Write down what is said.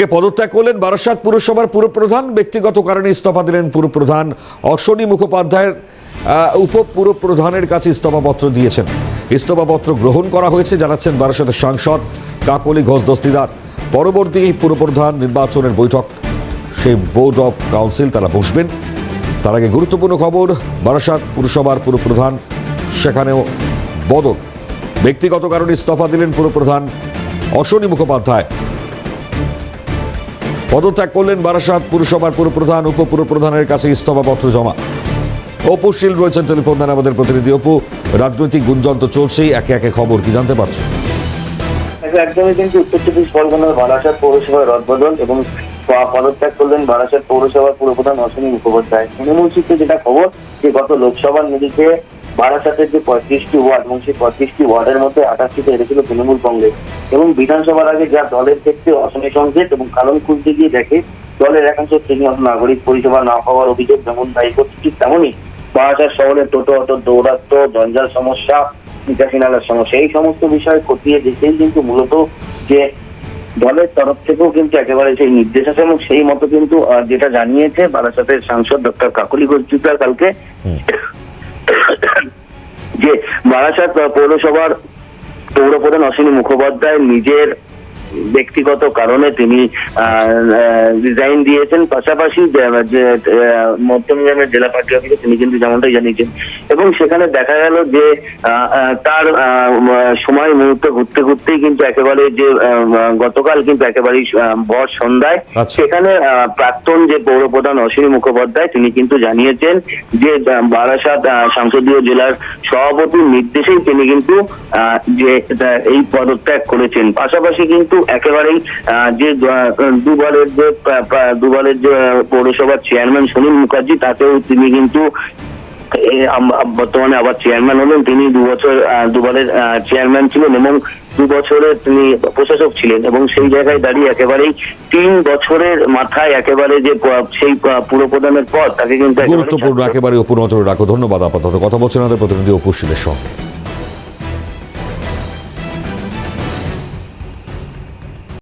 কে পদত্যাগ করলেন বারাসাত পুরসভার পুরপ্রধান। ব্যক্তিগত কারণে ইস্তফা দিলেন পুরপ্রধান। অশ্বনী মুখোপাধ্যায়ের উপপুরপ্রধানের কাছে ইস্তফাপত্র দিয়েছেন। ইস্তফাপত্র গ্রহণ করা হয়েছে, জানাচ্ছেন বারাসাতের সাংসদ কাকলি ঘোষ দস্তিদার। পরবর্তী পুরপ্রধান নির্বাচনের বৈঠক, সেই বোর্ড অফ কাউন্সিল তারা বসবেন। তার আগে গুরুত্বপূর্ণ খবর, বারাসাত পুরসভার পুরপ্রধান, সেখানেও বদল। ব্যক্তিগত কারণে ইস্তফা দিলেন পুরপ্রধান অশ্বনী মুখোপাধ্যায়। পদত্যাগ করলেন বারাসাত পুরসভার পুরপ্রধান, উপপুরপ্রধানের কাছে ইস্তফাপত্র জমা। অপু শীল রয়েছেন টেলিফোন দেন আমাদের প্রতিনিধি অপু। রাজনৈতিক গুঞ্জন তো চলছেই, একে একে খবর কি জানতে পারছ? একদমই কিন্তু উত্তর চব্বিশ পরগনার বারাসাত পৌরসভার রদবদল এবং পদত্যাগ করলেন বারাসাত পৌরসভার পুরপ্রধান অশ্বিনী মুখোপাধ্যায়। তৃণমূল সূত্রে যেটা খবর, যে গত লোকসভার নিরিখে বারাসাতের যে পঁয়ত্রিশটি ওয়ার্ড এবং সেই পঁয়ত্রিশটি ওয়ার্ডের মধ্যে আঠাশটিতে হেরেছিল তৃণমূল কংগ্রেস এবং বিধানসভার আগে যা দলের ক্ষেত্রে অসনে সংকেত এবং কারণ খুলতে গিয়ে দেখে দলের একাংশ ঠিকমতো নাগরিক পরিষেবা না পাওয়ার অভিযোগ যেমন দায়ী করছে ঠিক তেমনই বারাসাত শহরে টোটো, অটো দৌরাত্ম জঞ্জাল সমস্যা নিকাশি নালার সমস্যা, এই সমস্ত বিষয় খতিয়ে দেখেই কিন্তু মূলত যে দলের তরফ থেকেও কিন্তু একেবারে সেই নির্দেশ আছে এবং সেই মতো কিন্তু যেটা জানিয়েছে বারাসাতের সাংসদ ডক্টর কাকলি ঘোষিতার কালকে যে বারাসাত পৌরসভার পৌরপ্রধান অশ্বিনী মুখোপাধ্যায় নিজের ব্যক্তিগত কারণে তিনি রিজাইন দিয়েছেন। পাশাপাশি মধ্যমগ্রামের জেলা পার্টি অফিসে তিনি কিন্তু যেমনটাই জানিয়েছেন। এবং সেখানে দেখা গেল যে তার সময় মুহূর্তে ঘুরতে ঘুরতেই কিন্তু একেবারে যে গতকাল কিন্তু একেবারেই ভর সন্ধ্যায়। আচ্ছা। সেখানে প্রাক্তন যে পৌর প্রধান অশ্বিনী মুখোপাধ্যায় তিনি কিন্তু জানিয়েছেন যে বারাসাত সংসদীয় জেলার সভাপতির নির্দেশেই তিনি কিন্তু আহ, যে এই পদত্যাগ করেছেন। পাশাপাশি কিন্তু একেবারেই যে আহ, দুবারের যে প্রা- প্রা- দুবারের যে পৌরসভার চেয়ারম্যান সুনীল মুখার্জি তাতেও তিনি কিন্তু বর্তমানে আবার চেয়ারম্যান হলেন। তিনি দু বছর দুবারের চেয়ারম্যান ছিলেন এবং দু বছরে তিনি প্রশাসক ছিলেন এবং সেই জায়গায় দাঁড়িয়ে একেবারেই তিন বছরের মাথায় একেবারে যে সেই প- পুরপ্রধানের পদ তাকে কিন্তু একেবারে গুরুত্বপূর্ণ একেবারে অপু নজরে রাখো। ধন্যবাদ আপাতত। কথা বলছেন আমাদের প্রতিনিধি অপু শীলের সঙ্গে।